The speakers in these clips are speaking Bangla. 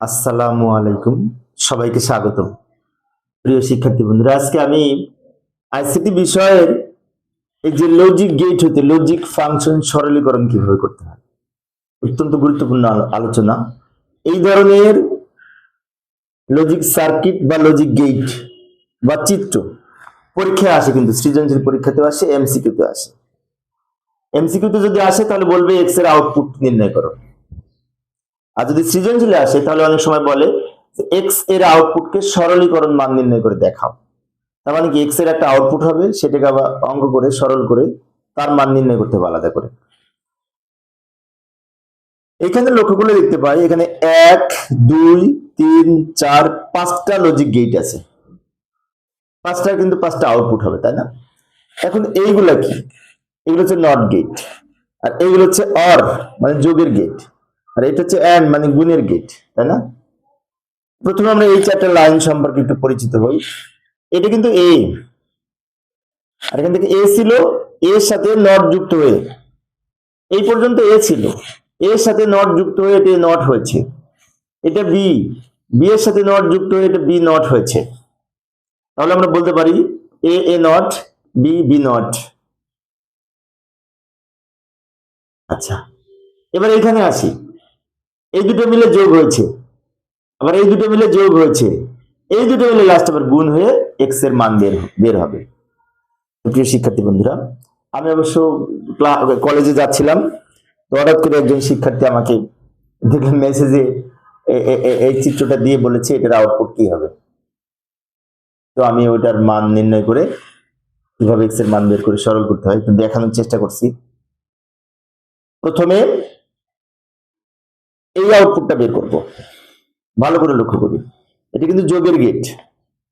আসসালামু আলাইকুম। সবাইকে স্বাগত প্রিয় শিক্ষার্থী বন্ধুরা, আজকে আমি আইসিটি বিষয়ের এই যে লজিক গেট হতে লজিক ফাংশন সরলীকরণ কীভাবে করতে হয়, অত্যন্ত গুরুত্বপূর্ণ আলোচনা। এই ধরনের লজিক সার্কিট বা লজিক গেট বা চিত্র পরীক্ষায় আসে কিন্তু, সৃজনশীল পরীক্ষাতেও আসে এমসিকিউতে আসে। এমসিকিউতে যদি আসে, তাহলে বলবে এক্সের আউটপুট নির্ণয় করো। আর যদি সৃজনশীলে আসে, তাহলে অনেক সময় বলে এক্সের আউটপুটকে সরলীকরণ মান নির্ণয় করে দেখাও। তার মানে কি এক্সের একটা আউটপুট হবে, সেটাকে আবার অঙ্ক করে, সরল করে তার মান নির্ণয় করতে হবে আলাদা করে। এখানে লক্ষ্য করলে দেখতে পাই, এখানে এক, দুই, তিন, চার, পাঁচটা লজিক গেট আছে। পাঁচটা কিন্তু পাঁচটা আউটপুট হবে, তাই না? এখন এইগুলা কি? এগুলো হচ্ছে নট গেট আর এইগুলো হচ্ছে অর মানে যোগের গেট আর এটা হচ্ছে অ্যান্ড মানে গুণের গেট তাই না? প্রথমে আমরা এই চারটা লাইন সম্পর্কে একটু পরিচিত হই। এটা কিন্তু এ আর এখান থেকে এ ছিল এর সাথে নট যুক্ত হয়ে। এই পর্যন্ত এ ছিল। এর সাথে নট যুক্ত হয়ে এটা নট হয়েছে। এটা বি বি এর সাথে নট যুক্ত হয়ে এটা বি নট হয়েছে। তাহলে আমরা বলতে পারি A A not B B not আচ্ছা এবার এখানে আসি। এই দুটো মিলে যোগ হয়েছে। আবার এই দুটো মিলে যোগ হয়েছে। এই দুটো মিলে লাস্ট আবার গুণ হয়ে এক্সের মান বের বের হবে। প্রিয় শিক্ষার্থী বন্ধুরা, আমি অবশ্য কলেজে যাচ্ছিলাম, তো হঠাৎ করে একজন শিক্ষার্থী আমাকে দেখলাম মেসেজে এই চিত্রটা দিয়ে বলেছে, এটার আউটপুট কি হবে? তো আমি ওইটার মান নির্ণয় করে কীভাবে এক্সের মান বের করে সরল করতে হয় দেখানোর চেষ্টা করছি। প্রথমে এই আউটপুটটা বের করব। ভালো করে লক্ষ্য করি। এটা কিন্তু যোগের গেট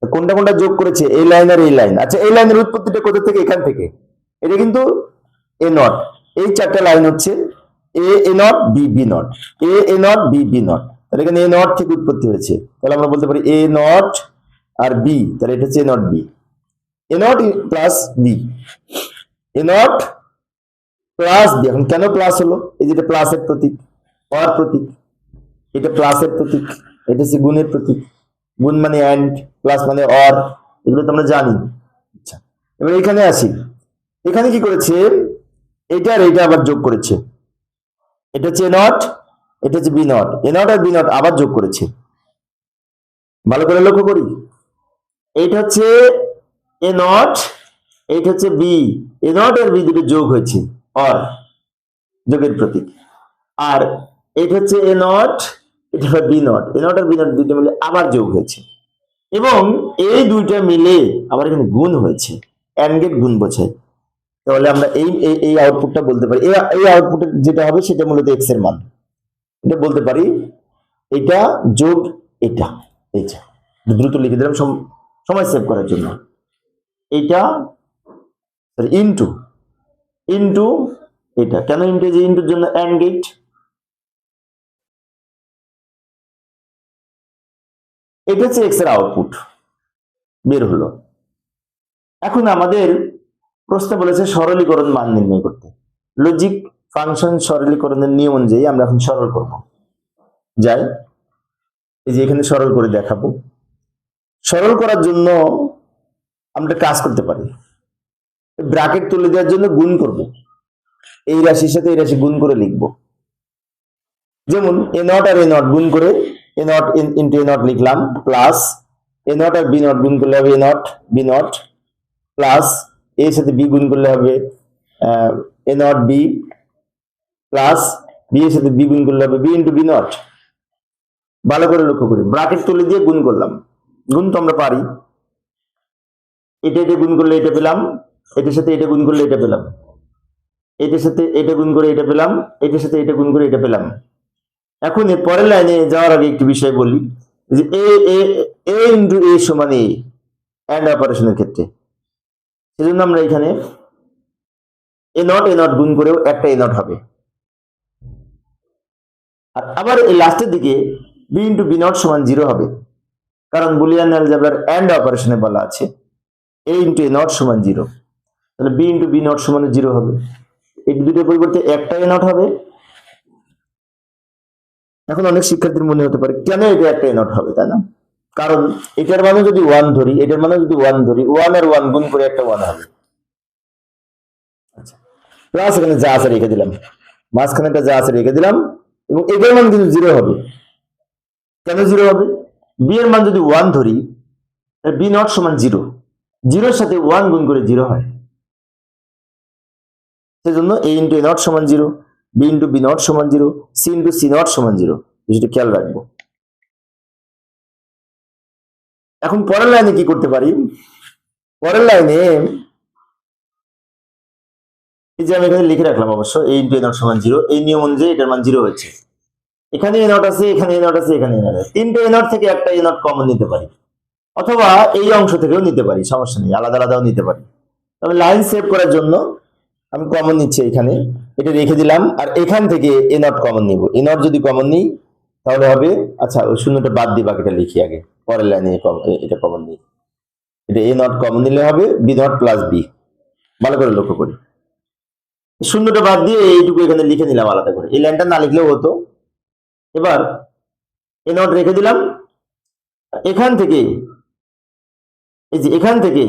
কোনটা কোনটা যোগ করেছে? এই লাইন আর এই লাইন আচ্ছা এই লাইনের উৎপত্তিটা কোথা থেকে? এখান থেকে। এটা কিন্তু এ নট এই চারটা লাইন হচ্ছে A A not B B not A A not B B not তাহলে এখানে এ নট থেকে উৎপত্তি হয়েছে। তাহলে আমরা বলতে পারি এ নট আর বি তাহলে এটা হচ্ছে A not B A not plus B A not plus B এখন কেন প্লাস হলো? এই যেটা প্লাসের প্রতীক। অর প্রতীক। এটা প্লাসের প্রতীক, এটা হচ্ছে গুণের প্রতীক। গুণ মানে অ্যান্ড প্লাস মানে অর এগুলো তো আমরা জানি। আচ্ছা এবার এখানে আসি। এখানে কি করেছে? এটা আর এটা আবার যোগ করেছে। এটা হচ্ছে নট এটা হচ্ছে বি নট এ নট আর বি নট আবার যোগ করেছে। ভালো করে লক্ষ্য করি। এইটা হচ্ছে এ নট এইটা হচ্ছে বি এ নট আর বি দুটো যোগ হয়েছে অর যোগের প্রতীক। আর এটা হচ্ছে এ নট এটা হলো বি নট এ নট আর বি নট দুইটা মিলে আবার যোগ হয়েছে। এবং এই দুইটা মিলে আবার এখানে গুণ হয়েছে। অ্যান্ড গেট গুণ বোঝায়। তাহলে আমরা এই, এই- আউটপুটটা বলতে পারি। এই- আউটপুট যেটা হবে সেটা মূলত এক্সের মান। এটা বলতে পারি, এটা যোগ এটা। এইটা দ্রুত লিখে দিলাম, সম- সময় সেভ করার জন্য। এটা ইনটু ইনটু এটা। কেন ইনটু যে ইনটুর জন্য অ্যান্ড গেট এটা হচ্ছে এক্সের আউটপুট বের হলো। এখন আমাদের প্রশ্ন বলেছে সরলীকরণ মান নির্ণয় করতে। লজিক ফাংশন সরলীকরণের নিয়ম অনুযায়ী আমরা এখন সরল করব। যাই, এই যে এখানে সরল করে দেখাবো। সরল করার জন্য আমরা কাজ করতে পারি। ব্র্যাকেট তুলে দেওয়ার জন্য গুণ করব। এই রাশির সাথে এই রাশি গুণ করে লিখব। যেমন এ নট আর এ নট গুণ করে A not into A not লিখলাম প্লাস এ নট আর বি নট গুণ করলে হবে A not B not plus এর সাথে বি গুণ করলে হবে A not B plus B এর সাথে বি গুণ করলে হবে বি ইন্টু বি নট ভালো করে লক্ষ্য করি ব্রাকেট তুলে দিয়ে গুণ করলাম। গুণ তো আমরা পারি। এটা এটা গুণ করলে এটা পেলাম, এটার সাথে এটা গুণ করলে এটা পেলাম। এটার সাথে এটা গুণ করে এটা পেলাম, এটার সাথে এটা গুণ করে এটা পেলাম। এখন এর পরের লাইনে যাওয়ার আগে একটি বিষয় বলি যে এ এ ইন্টু এ সমান এ অ্যান্ড অপারেশনের ক্ষেত্রে। সেজন্য আমরা এখানে এ নট এ নট গুণ করেও একটা এ নট হবে। আর আবার এই লাস্টের দিকে বি ইন্টু বি নট সমান জিরো হবে। কারণ বুলিয়ান অ্যালজাবরার অ্যান্ড অপারেশনে বলা আছে, এ ইন্টু এ নট সমান জিরো। তাহলে বি ইন্টু বি নট সমান জিরো হবে। এই দুটোর পরিবর্তে একটা এ নট হবে এখন অনেক শিক্ষার্থীর মনে হতে পারে, কেন এটা একটা এ নট হবে, তাই না? কারণ এটার মানে যদি ওয়ান ধরি, এটার মানে যদি ওয়ান ধরি ওয়ান আর ওয়ান গুণ করে একটা ওয়ান হবে। আচ্ছা প্লাস এখানে যা আছে রেখে দিলাম। মাঝখানে একটা যা আছে রেখে দিলাম, এবং এটার মান কিন্তু জিরো হবে। কেন জিরো হবে? বি এর মান যদি ওয়ান ধরি বি নট সমান জিরো জিরোর সাথে ওয়ান গুণ করে জিরো হয়। সেজন্য এ ইন্টু এ নট সমান zero B into B not সমান zero C into C not সমান জিরো বিষয়টা খেয়াল রাখব। এখন পরের লাইনে কি করতে পারি? পরের লাইনে এই যে আমি এখানে লিখে রাখলাম অবশ্য এই ইন্টু এ নট সমান জিরো, এই নিয়ম অনুযায়ী এটার মান জিরো হয়েছে। এখানে এ নট আছে, এখানে এ নট আছে, এখানে এ নট আছে। তিনটে এ নট থেকে একটা এ নট কমন নিতে পারি। অথবা এই অংশ থেকেও নিতে পারি, সমস্যা নেই, আলাদা আলাদাও নিতে পারি। তবে লাইন সেভ করার জন্য আমি কমন নিচ্ছি এখানে। এটা রেখে দিলাম। আর এখান থেকে এ নট কমন নিব। এ নট যদি কমন নিই, তাহলে হবে আচ্ছা ওই শূন্যটা বাদ দিয়ে বাকিটা লিখি আগে। পরের লাইনে এটা কমন নিই। এটা এ নট কমন নিলে হবে বি নট প্লাস বি ভালো করে লক্ষ্য করি। শূন্যটা বাদ দিয়ে এইটুকু এখানে লিখে নিলাম আলাদা করে। এই লাইনটা না লিখলেও হতো। এবার এ নট রেখে দিলাম। এখান থেকে, এই যে এখান থেকে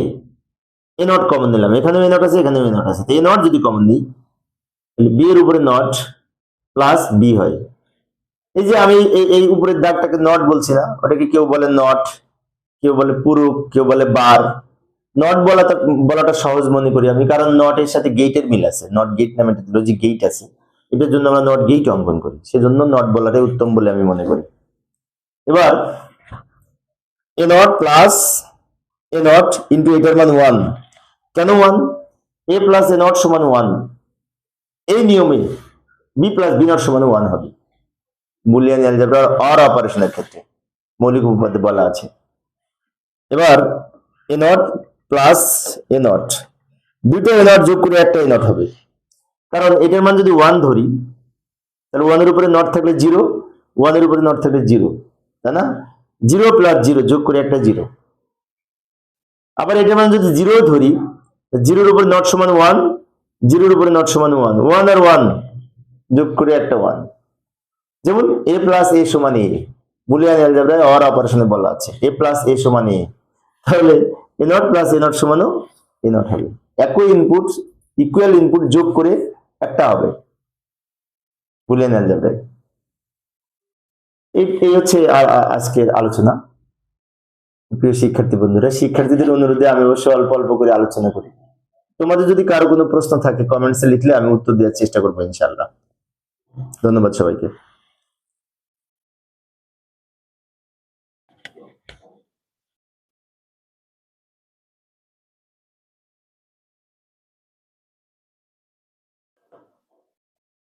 এ নট কমন নিলাম। এখানেও এ নট আছে, এখানেও এ নট আছে। এ নট যদি কমন নিই বি এর উপরে নট প্লাস বি হয়। এই যে আমি এই উপরের দাগটাকে নট বলছি না ওটাকে কেউ বলে নট কেউ বলে পুরুক, কেউ বলে বার নট বলাটা বলাটা সহজ মনে করি আমি, কারণ নট এর সাথে গেটের মিল আছে। নট গেট নামে একটা লজিক গেট আছে। এটার জন্য আমরা নট গেট অঙ্কন করি। সেজন্য নট বলাটাই উত্তম বলে আমি মনে করি। এবার A not plus A not into এটার মান ওয়ান কেন one A plus A not সমান ওয়ান এই নিয়মে বি প্লাস বি নট সমান ওয়ান হবে। বুলিয়ান অ্যালজেব্রার অর অপারেশনের ক্ষেত্রে। মৌলিক উপপাদ্যে বলা আছে। এবার A not plus A not দুটো এ নট যোগ করে একটা এ নট হবে। কারণ এটার মান যদি ওয়ান ধরি, তাহলে ওয়ানের উপরে নট থাকলে জিরো ওয়ানের উপরে নট থাকলে জিরো তাই না? জিরো প্লাস জিরো যোগ করে একটা জিরো আবার এটার মান যদি জিরো ধরি জিরোর উপরে নট সমান ওয়ান জিরোর উপরে নট সমান ওয়ান ওয়ান আর ওয়ান যোগ করে একটা ওয়ান যেমন এ প্লাস এ সমান এ বুলিয়ান অ্যালজেব্রায় অর অপারেশনে বলা আছে। এ প্লাস এ সমান এ তাহলে A not plus A not সমানও A not হবে। একই ইনপুট ইকুয়াল ইনপুট যোগ করে একটা হবে। বুলিয়ান অ্যালজেব্রায় এই হচ্ছে আজকের আলোচনা। প্রিয় শিক্ষার্থী বন্ধুরা, শিক্ষার্থীদের অনুরোধে আমি অবশ্য অল্প অল্প করে আলোচনা করি। তোমাদের যদি কারও কোনো প্রশ্ন থাকে কমেন্টসে লিখলে আমি উত্তর দেওয়ার চেষ্টা করব ইনশাল্লাহ ধন্যবাদ সবাইকে।